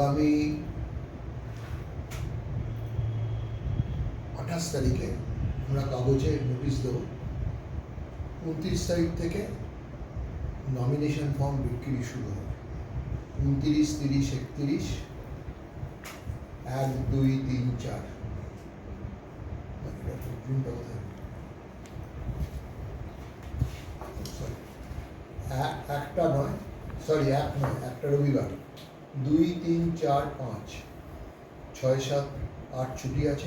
আগামী আঠাশ তারিখে আমরা কাগজে নোটিশ দেবো। উনত্রিশ তারিখ থেকে নমিনেশন ফর্ম বিক্রি শুরু হবে। উনত্রিশ, তিরিশ, একত্রিশ, এক, দুই, তিন, চার। একটা নয় সরি এক নয়, একটা রবিবার। দুই তিন চার পাঁচ। ছয় সাত আট ছুটি আছে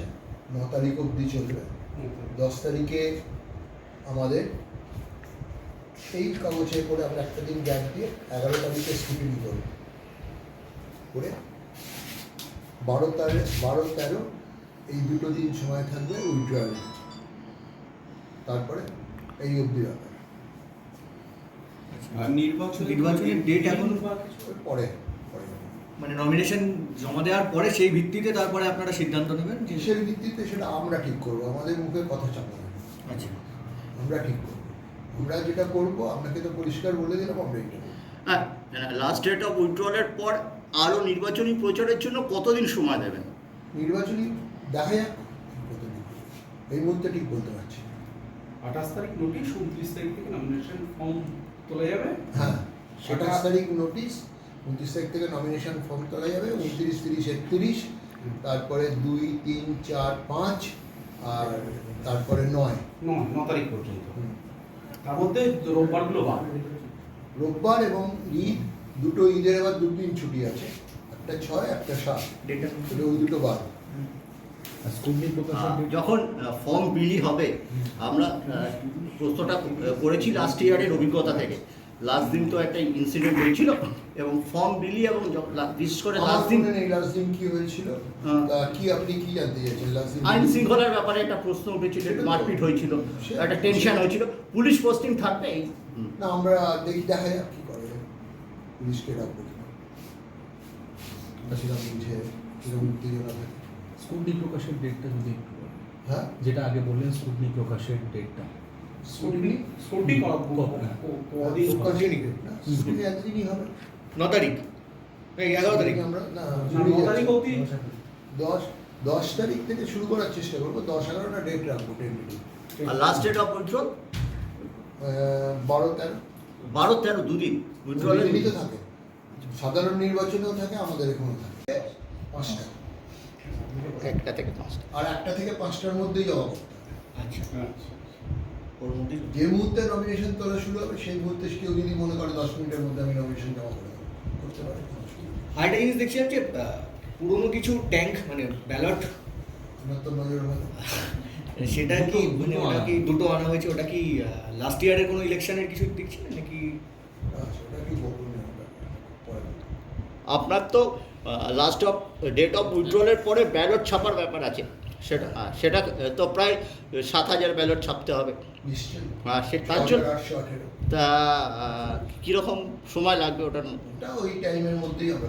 ন তারিখ অবধি চলবে। দশ তারিখে আমাদের এই কাগজে করে আমরা একটা দিন গ্যাপ দিয়ে এগারো তারিখে স্কুটিনি করব। করে বারো তারিখ বারো তেরো এই দুটো দিন সময় থাকবে উইড্রয়াল তারপরে এই অবধি ব্যাপার নির্বাচন নির্বাচনের ডেট এখন- পরে। মানে নমিনেশন জমা দেওয়ার পরে সেই ভিত্তিতে তারপরে আপনারা সিদ্ধান্ত নেবেন যে কিসের ভিত্তিতে সেটা আমরা ঠিক করব আমাদের মুখে কথা চাপাবো না। আচ্ছা আমরা ঠিক করব আমরা যেটা করব আপনাকে তো পরিষ্কার বলে দিলাম আমরা এটা। হ্যাঁ লাস্ট ডেট অফ উইথড্রলের পর আরও নির্বাচনী প্রচারের জন্য কতদিন সময় দেবেন নির্বাচনী দেখা যাক কতদিন। এই মুহূর্তে ঠিক বলতে পারছি আঠাশ তারিখ নোটিশ উনত্রিশ তারিখ থেকে নমিনেশন ফর্ম তোলা যাবে হ্যাঁ সেটা- আঠাশ তারিখ নোটিশ উনত্রিশ তারিখ থেকে নমিনেশন ফর্ম তোলা যাবে উনত্রিশ তিরিশ একত্রিশ তারপরে দুই তিন চার পাঁচ আর তারপরে নয়। নয় ন তারিখ পর্যন্ত। তার মধ্যে রোববারগুলো বাদ। রোববার এবং ঈদ দুটো ঈদের এবার দুদিন ছুটি আছে একটা ছয় একটা সাত। ওই দুটো date- যখন ফর্ম বিলি হবে আমরা প্রশ্নটা করেছি লাস্ট ইয়ারের অভিজ্ঞতা থেকে। লাস্ট দিন তো একটা ইনসিডেন্ট হয়েছিল এবং ফর্ম বিলি এবং বিশেষ করে লাস্ট দিন নেই লাস্ট দিন কি হয়েছিল? হ্যাঁ। কি আপনি কি জানতে চাইছেন লাস্ট দিন? আইন শৃঙ্খলার ব্যাপারে একটা প্রশ্ন উঠেছিল মারপিট হয়েছিল একটা টেনশন হয়েছিল। পুলিশ পোস্টিং থাকবে না আমরা দেখি দেখা যাক কি করে। পুলিশকে ডাকবো সেটা বুঝে সেরকম উত্তেজনা থাকে স্কুটনি প্রকাশের ডেটটা যদি একটু বলেন। হ্যাঁ? যেটা আগে বললেন স্কুটনি প্রকাশের ডেটটা না? তারিখ। এগারো আমরা দশ দশ থেকে শুরু করার চেষ্টা করব। দশ এগারোটা ডেট রাখব টেন্টেটিভ আর লাস্ট ডেট অফ উইথড্রল বারো তেরো। বারো তেরো দুদিন। উইথড্রলের তো থাকে। সাধারণ নির্বাচনেও থাকে আমাদের এখানেও থাকে। পাঁচটা। একটা থেকে পাঁচটা। আর একটা থেকে পাঁচটার মধ্যেই জমা করতে আচ্ছা। যে মুহূর্তে নমিনেশন তোলা শুরু হবে সেই মুহূর্তে কেউ যদি মনে করে দশ মিনিটের মধ্যে আমি নমিনেশন জমা করে করতে পারে অসুবিধা আরেকটা জিনিস দেখছিলাম যে পুরোনো কিছু ট্যাঙ্ক মানে ব্যালট সেটা কি মানে ওটা কি দুটো আনা হয়েছে? ওটা কি লাস্ট ইয়ারের কোনো ইলেকশনের কিছু দেখছিলেন নাকি। আপনার তো লাস্ট অফ ডেট অফ উইথড্রলের পরে ব্যালট ছাপার ব্যাপার আছে। সেটা সেটা তো প্রায় সাত হাজার ব্যালট ছাপতে হবে। হ্যাঁ সে তার জন্য তা কীরকম সময় লাগবে ওটার? ওটা ওই টাইমের মধ্যেই হবে।